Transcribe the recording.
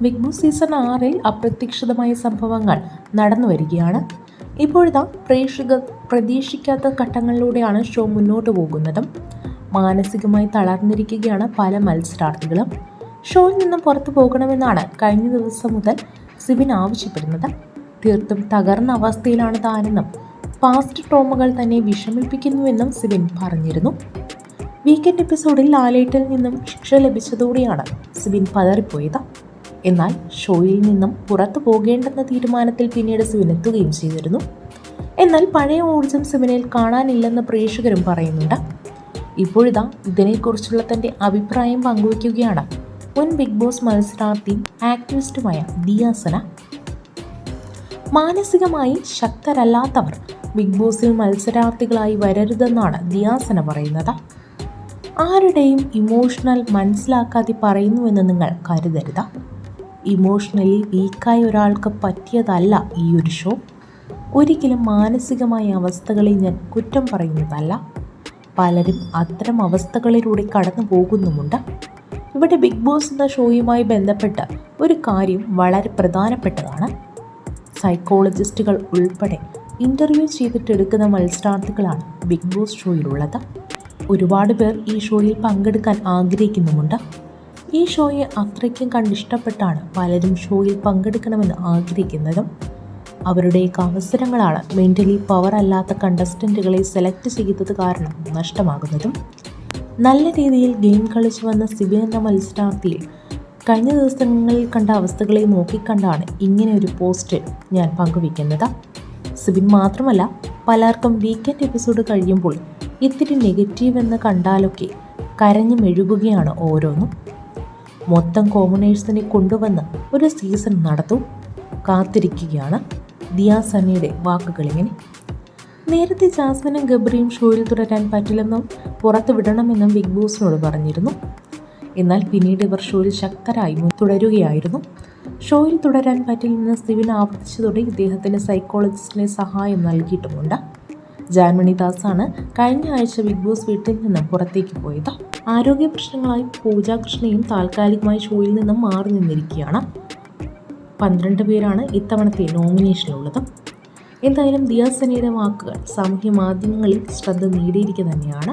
Big boss season ആറിൽ അപ്രതീക്ഷിതമായ സംഭവങ്ങൾ നടന്നു വരികയാണ്. ഇപ്പോഴത്തെ പ്രേക്ഷകർ പ്രതീക്ഷിക്കാത്ത ഘട്ടങ്ങളിലൂടെയാണ് ഷോ മുന്നോട്ട് പോകുന്നതും. മാനസികമായി തളർന്നിരിക്കുകയാണ് പല മത്സരാർത്ഥികളും. ഷോയിൽ നിന്നും പുറത്തു പോകണമെന്നാണ് കഴിഞ്ഞ ദിവസം മുതൽ സിബിൻ ആവശ്യപ്പെടുന്നത്. തീർത്തും തകർന്ന അവസ്ഥയിലാണ് താനെന്നും പാസ്റ്റ് ട്രോമകൾ തന്നെ വിഷമിപ്പിക്കുന്നുവെന്നും സിബിൻ പറഞ്ഞിരുന്നു. വീക്കെൻഡ് എപ്പിസോഡിൽ ലാലേട്ടിൽ നിന്നും ശിക്ഷ ലഭിച്ചതോടെയാണ് സിബിൻ പതറിപ്പോയത്. എന്നാൽ ഷോയിൽ നിന്നും പുറത്തു പോകേണ്ടെന്ന തീരുമാനത്തിൽ പിന്നീട് സിവനെത്തുകയും ചെയ്തിരുന്നു. എന്നാൽ പഴയ ഊർജം സിബിനിൽ കാണാനില്ലെന്ന് പ്രേക്ഷകരും പറയുന്നുണ്ട്. ഇപ്പോഴിതാ ഇതിനെക്കുറിച്ചുള്ള തന്റെ അഭിപ്രായം പങ്കുവയ്ക്കുകയാണ് മുൻ ബിഗ് ബോസ് മത്സരാർത്ഥിയും ആക്ടിവിസ്റ്റുമായ ദിയാസന മാനസികമായി ശക്തരല്ലാത്തവർ ബിഗ് ബോസിൽ മത്സരാർത്ഥികളായി വരരുതെന്നാണ് ദിയാസന പറയുന്നത്. ആരുടെയും ഇമോഷണൽ മനസ്സിലാക്കാതെ പറയുന്നുവെന്ന് നിങ്ങൾ കരുതരുത്. ഇമോഷണലി വീക്കായ ഒരാൾക്ക് പറ്റിയതല്ല ഈ ഒരു ഷോ ഒരിക്കലും മാനസികമായ അവസ്ഥകളെ ഞാൻ കുറ്റം പറയുന്നതല്ല. പലരും അത്തരം അവസ്ഥകളിലൂടെ കടന്നു പോകുന്നുമുണ്ട്. ഇവിടെ ബിഗ് ബോസ് എന്ന ഷോയുമായി ബന്ധപ്പെട്ട ഒരു കാര്യം വളരെ പ്രധാനപ്പെട്ടതാണ്. സൈക്കോളജിസ്റ്റുകൾ ഉൾപ്പെടെ ഇന്റർവ്യൂ ചെയ്തിട്ടെടുക്കുന്ന മത്സരാർത്ഥികളാണ് ബിഗ് ബോസ് ഷോയിലുള്ളത് ഒരുപാട് പേർ ഈ ഷോയിൽ പങ്കെടുക്കാൻ ആഗ്രഹിക്കുന്നുമുണ്ട്. ഈ ഷോയെ അത്രയ്ക്കും കണ്ടിഷ്ടപ്പെട്ടാണ് പലരും ഷോയിൽ പങ്കെടുക്കണമെന്ന് ആഗ്രഹിക്കുന്നതും അവരുടെയൊക്കെ അവസരങ്ങളാണ് മെന്റലി പവർ അല്ലാത്ത കണ്ടസ്റ്റന്റുകളെ സെലക്ട് ചെയ്തത് കാരണം നഷ്ടമാകുന്നതും. നല്ല രീതിയിൽ ഗെയിം കളിച്ചു വന്ന സിബിൻ എന്ന മത്സരാർത്ഥിയിൽ കഴിഞ്ഞ ദിവസങ്ങളിൽ കണ്ട അവസ്ഥകളെ നോക്കിക്കണ്ടാണ് ഇങ്ങനെ ഒരു പോസ്റ്റ് ഞാൻ പങ്കുവയ്ക്കുന്നത്. സിബിൻ മാത്രമല്ല പലർക്കും വീക്കെൻഡ് എപ്പിസോഡ് കഴിയുമ്പോൾ ഇത്തിരി നെഗറ്റീവ് എന്ന് കണ്ടാലൊക്കെ കരഞ്ഞു മെഴുകുകയാണ് ഓരോന്നും. മൊത്തം കോമണേഴ്സിനെ കൊണ്ടുവന്ന് ഒരു സീസൺ നടത്തും. കാത്തിരിക്കുകയാണ് ദിയാസനയുടെ സണ്ണിയുടെ വാക്കുകളിങ്ങനെ. നേരത്തെ ജാസ്മിനും ഗബ്രിയും ഷോയിൽ തുടരാൻ പറ്റില്ലെന്നും പുറത്തു വിടണമെന്നും ബിഗ് ബോസിനോട് പറഞ്ഞിരുന്നു. എന്നാൽ പിന്നീട് ഇവർ ഷോയിൽ ശക്തരായി തുടരുകയായിരുന്നു. ഷോയിൽ തുടരാൻ പറ്റില്ലെന്ന് സിവിൻ ആവർത്തിച്ചതോടെ ഇദ്ദേഹത്തിന് സൈക്കോളജിസ്റ്റിനെ സഹായം നൽകിയിട്ടുമുണ്ട്. ജാൻമണി ദാസാണ് കഴിഞ്ഞ ആഴ്ച ബിഗ് ബോസ് വീട്ടിൽ നിന്ന് പുറത്തേക്ക് പോയത്. ആരോഗ്യ പ്രശ്നങ്ങളായി പൂജ കൃഷ്ണയും താൽക്കാലികമായി ഷോയിൽ നിന്നും മാറി നിന്നിരിക്കുകയാണ്. പന്ത്രണ്ട് പേരാണ് ഇത്തവണത്തെ നോമിനേഷനിലുള്ളത്. എന്തായാലും ദിയാസനയുടെ വാക്കുകൾ സാമൂഹ്യ മാധ്യമങ്ങളിൽ ശ്രദ്ധ നേടിയിരിക്കുക തന്നെയാണ്.